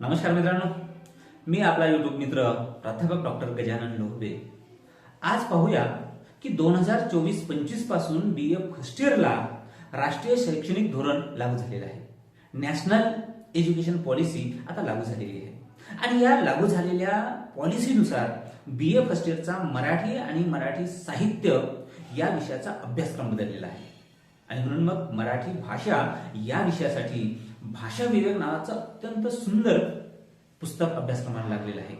नमस्कार मित्रांनो. मी आपला युट्यूब मित्र प्राध्यापक डॉक्टर गजानन लोहबे. आज पाहूया की दोन हजार चोवीस पंचवीसपासून बी ए फर्स्ट इयरला राष्ट्रीय शैक्षणिक धोरण लागू झालेलं आहे. नॅशनल एज्युकेशन पॉलिसी आता लागू झालेली आहे. आणि या लागू झालेल्या पॉलिसीनुसार बी ए फर्स्ट इयरचा मराठी आणि मराठी साहित्य या विषयाचा अभ्यासक्रम बदललेला आहे. आणि म्हणून मग मराठी भाषा या विषयासाठी भाषा विवेक नावाचं अत्यंत सुंदर पुस्तक अभ्यासक्रमाला लागलेलं आहे.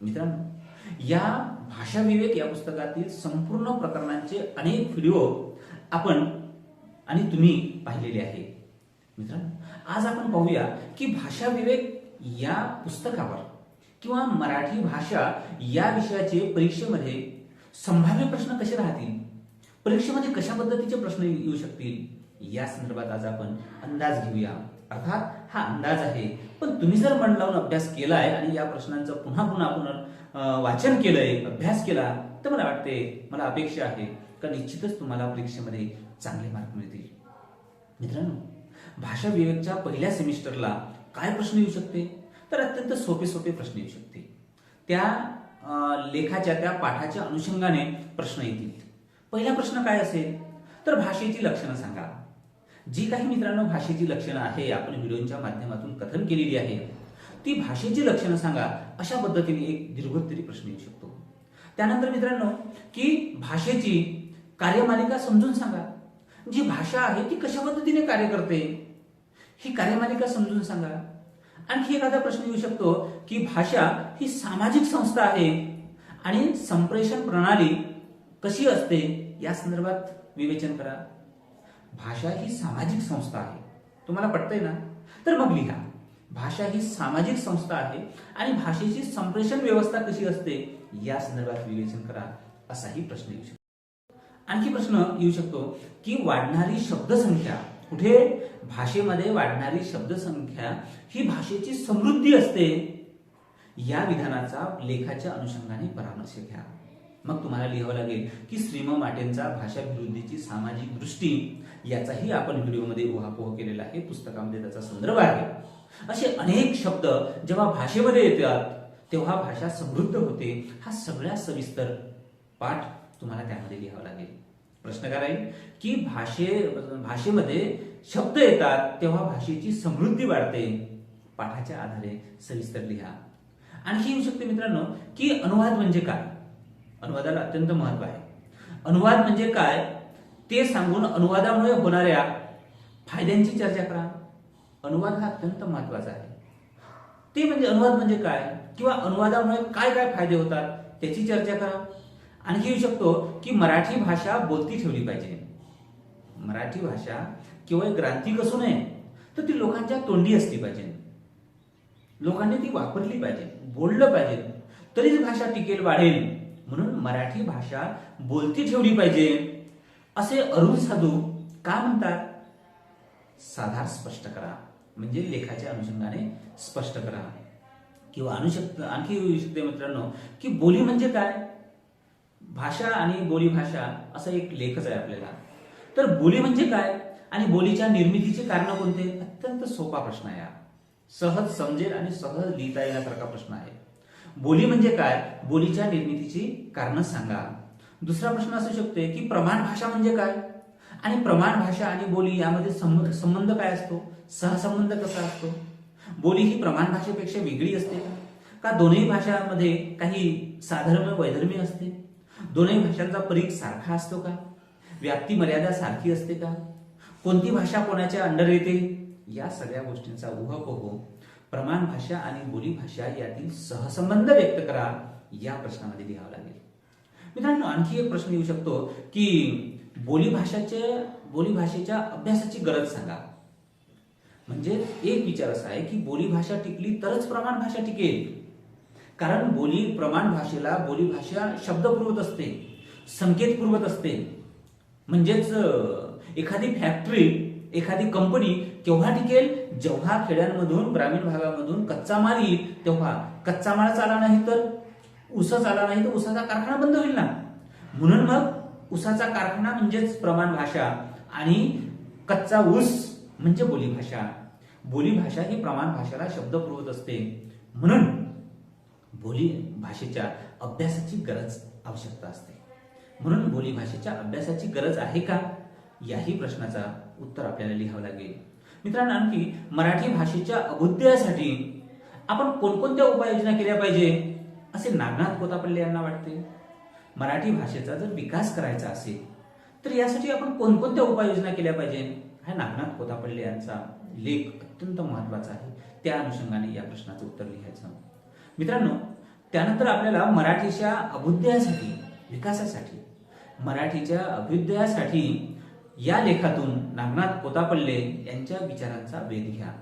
मित्रांनो या भाषा विवेक या पुस्तकातील संपूर्ण प्रकरणांचे अनेक व्हिडिओ आपण आणि तुम्ही पाहिलेले आहे. मित्रांनो आज आपण पाहूया की भाषा विवेक या पुस्तकावर किंवा मराठी भाषा या विषयाचे परीक्षेमध्ये संभाव्य प्रश्न कसे राहतील? परीक्षेमध्ये कशा पद्धतीचे प्रश्न येऊ शकतील? या संदर्भात आज आपण अंदाज घेऊया. अर्थात हा अंदाज आहे. पण तुम्ही जर मन लावून अभ्यास केलाय आणि या प्रश्नांचं पुन्हा पुन्हा पुन्हा वाचन केलंय अभ्यास केला तर मला वाटते मला अपेक्षा आहे का निश्चितच तुम्हाला परीक्षेमध्ये चांगले मार्क मिळतील. मित्रांनो भाषा विवेकच्या पहिल्या सेमिस्टरला काय प्रश्न येऊ शकते? तर अत्यंत सोपे सोपे प्रश्न येऊ शकते. त्या लेखाच्या त्या पाठाच्या अनुषंगाने प्रश्न येतील. पहिला प्रश्न काय असेल? तर भाषेची लक्षणं सांगा. जी काही मित्रांनो भाषेची लक्षणं आहे आपण व्हिडिओच्या माध्यमातून कथन केलेली आहे ती भाषेची लक्षणं सांगा अशा पद्धतीने एक दीर्घोत्तरी प्रश्न येऊ शकतो. त्यानंतर मित्रांनो की भाषेची कार्यमालिका समजून सांगा. जी भाषा आहे ती कशा पद्धतीने कार्य करते ही कार्यमालिका समजून सांगा. आणखी एखादा प्रश्न येऊ शकतो की भाषा ही सामाजिक संस्था आहे आणि संप्रेषण प्रणाली कशी असते या संदर्भात विवेचन करा. भाषा ही सामाजिक संस्था आहे. तुम्हाला पटतंय ना? तर मग लिहा. भाषा ही सामाजिक संस्था आहे आणि भाषेची संप्रेषण व्यवस्था कशी असते? या संदर्भात विवेचन करा असाही प्रश्न येऊ शकतो. आणखी प्रश्न येऊ शकतो की वाढणारी शब्दसंख्या कुठे? भाषेमध्ये वाढणारी शब्दसंख्या ही भाषेची समृद्धी असते. या विधानाचा लेखाच्या अनुषंगाने परामर्श घ्या. मग तुम्हाला लिहावं लागेल की श्रीम माटेंचा भाषा विरुद्धीची सामाजिक दृष्टी याचाही आपण व्हिडिओमध्ये उहापोह केलेला आहे. पुस्तकामध्ये त्याचा संदर्भ आहे. असे अनेक शब्द जेव्हा भाषेमध्ये येतात तेव्हा भाषा समृद्ध होते. हा सगळ्या सविस्तर पाठ तुम्हाला त्यामध्ये लिहावा लागेल. प्रश्न काय राहील की भाषे भाषेमध्ये शब्द येतात तेव्हा भाषेची समृद्धी वाढते. पाठाच्या आधारे सविस्तर लिहा. आणखी येऊ शकते मित्रांनो की अनुवाद म्हणजे काय? अनुवादाला अत्यंत महत्त्व आहे. अनुवाद म्हणजे काय? ते सांगून अनुवादामुळे होणाऱ्या फायद्यांची चर्चा करा. अनुवाद हा अत्यंत महत्त्वाचा आहे. ते म्हणजे अनुवाद म्हणजे काय? किंवा अनुवादामुळे काय काय फायदे होतात त्याची चर्चा करा. आणखी येऊ शकतो की मराठी भाषा बोलती ठेवली पाहिजे. मराठी भाषा केवळ ग्रांथिक असू नये तर ती लोकांच्या तोंडी असली पाहिजे. लोकांनी ती वापरली पाहिजे बोललं पाहिजे. तरीच भाषा टिकेल वाढेल. म्हणून मराठी भाषा बोलती ठेवली पाहिजे. असे अरुण साधू का म्हणतात? साधार स्पष्ट करा. म्हणजे लेखाच्या अनुषंगाने स्पष्ट करा. किंवा अनुशक्त आणखी येऊ शकते मित्रांनो की बोली म्हणजे काय? भाषा आणि बोली भाषा असा एक लेखच आहे आपल्याला. तर बोली म्हणजे काय? आणि बोलीच्या निर्मितीचे कारण कोणते? अत्यंत सोपा प्रश्न आहे हा. सहज समजेल आणि सहज लिहिता येण्यासारखा प्रश्न आहे. बोली म्हणजे काय? बोलीच्या निर्मितीची कारण सांगा. दुसरा प्रश्न असू शकतोय की प्रमाण भाषा म्हणजे काय? आणि प्रमाण भाषा आणि बोली यामध्ये संबंध काय असतो? सहसंबंध कसा असतो? बोली ही प्रमाण भाषेपेक्षा वेगळी असते का? का दोन्ही भाषांमध्ये काही साधर्म्य वैधर्म्य असते? दोन्ही भाषांचा परीख सारखा असतो का? व्याप्ती मर्यादा सारखी असते का? कोणती भाषा कोणाच्या अंडर येते? या सगळ्या गोष्टींचा उहापोह प्रमाण भाषा आणि बोली भाषा यातील सहसंबंध व्यक्त करा या प्रश्नामध्ये लिहावं लागेल. मित्रांनो आणखी एक प्रश्न येऊ शकतो की बोली बोलीभाषेच्या बोली भाषेच्या अभ्यासाची गरज सांगा. म्हणजे एक विचार असा आहे की बोली भाषा टिकली तरच प्रमाण भाषा टिकेल. कारण बोली प्रमाण भाषेला बोली भाषा शब्द पुरवत असते संकेत पुरवत असते. म्हणजेच एखादी फॅक्टरी एखादी कंपनी केव्हा टिकेल जेव्हा खेड्यांमधून ग्रामीण भागामधून कच्चा माल येईल तेव्हा कच्चा माल आला नाही तर? ऊसच आला नाही तर ऊसाचा कारखाना बंद होईल ना? म्हणून मग ऊसाचा कारखाना म्हणजेच प्रमाण भाषा आणि कच्चा ऊस म्हणजे बोलीभाषा. बोलीभाषा ही प्रमाण भाषेला शब्द पुरवत असते. म्हणून बोली भाषेच्या अभ्यासाची गरज आवश्यकता असते. म्हणून बोली भाषेच्या अभ्यासाची गरज आहे का? याही प्रश्नाचा उत्तर आपल्याला लिहावं लागेल. मित्रांनो आणखी मराठी भाषेच्या अभुदयासाठी आपण कोणकोणत्या उपाययोजना केल्या पाहिजे? असे नागनाथ कोतापल्ले यांना वाटते. मराठी भाषेचा जर विकास करायचा असेल तर यासाठी आपण कोणकोणत्या उपाययोजना केल्या पाहिजे? हा नागनाथ कोतापल्ले यांचा लेख अत्यंत महत्त्वाचा आहे. त्या अनुषंगाने या प्रश्नाचं उत्तर लिहायचं. मित्रांनो त्यानंतर आपल्याला मराठीच्या अभुदयासाठी विकासासाठी मराठीच्या अभ्युदयासाठी या लेखातून नागनाथ कोतापल्ले यांच्या विचारांचा वेध घ्या.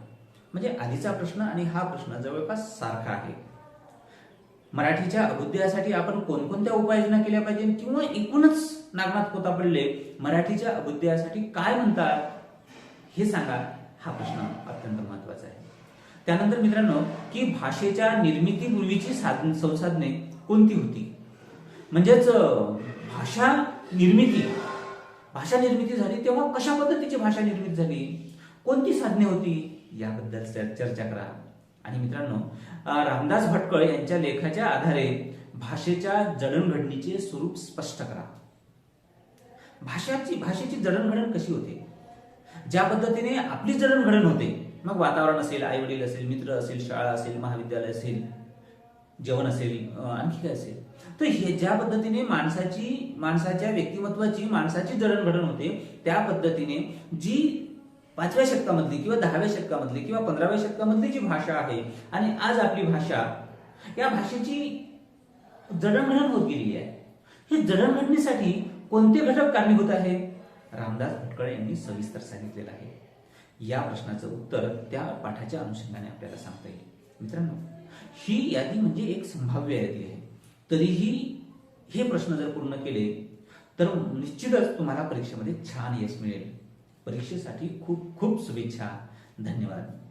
म्हणजे आधीचा प्रश्न आणि हा प्रश्न जवळपास सारखा आहे. मराठीच्या अभ्युदयासाठी आपण कोणकोणत्या उपाययोजना केल्या पाहिजे किंवा एकूणच नागनाथ कोतापल्ले मराठीच्या अभ्युदयासाठी काय म्हणतात हे सांगा हा प्रश्न अत्यंत महत्त्वाचा आहे. त्यानंतर मित्रांनो की भाषेच्या निर्मितीपूर्वीची साधन संसाधने कोणती होती? म्हणजेच भाषा निर्मिती भाषा निर्मिती झाली तेव्हा कशा पद्धतीची भाषा निर्मिती झाली? कोणती साधने होती? याबद्दल चर्चा करा. आणि मित्रांनो रामदास भटकळ यांच्या लेखाच्या आधारे भाषेच्या जडणघडणीचे स्वरूप स्पष्ट करा. भाषाची भाषेची जडणघडण कशी होते? ज्या पद्धतीने आपली जडणघडण होते मग वातावरण असेल आई वडील असेल मित्र असेल शाळा असेल महाविद्यालय असेल जेवण असेल आणखी काय असेल? तर हे ज्या पद्धतीने माणसाची माणसाच्या व्यक्तिमत्वाची माणसाची जडणघडण होते त्या पद्धतीने जी पाचव्या शतकामधली किंवा दहाव्या शतकामधली किंवा पंधराव्या शतकामधली जी भाषा आहे आणि आज आपली भाषा या भाषेची जडणघडण होत गेली आहे. हे जडणघडणीसाठी कोणते घटक कारणीभूत आहे रामदास भटकळ यांनी सविस्तर सांगितलेलं आहे. या प्रश्नाचं उत्तर त्या पाठाच्या अनुषंगाने आपल्याला सांगता येईल. मित्रांनो ही यादी म्हणजे एक संभाव्य यादी आहे. तरीही हे प्रश्न जर पूर्ण केले तर निश्चितच तुम्हाला परीक्षेमध्ये छान यश मिळेल. परीक्षेसाठी खूप खूप शुभेच्छा. धन्यवाद.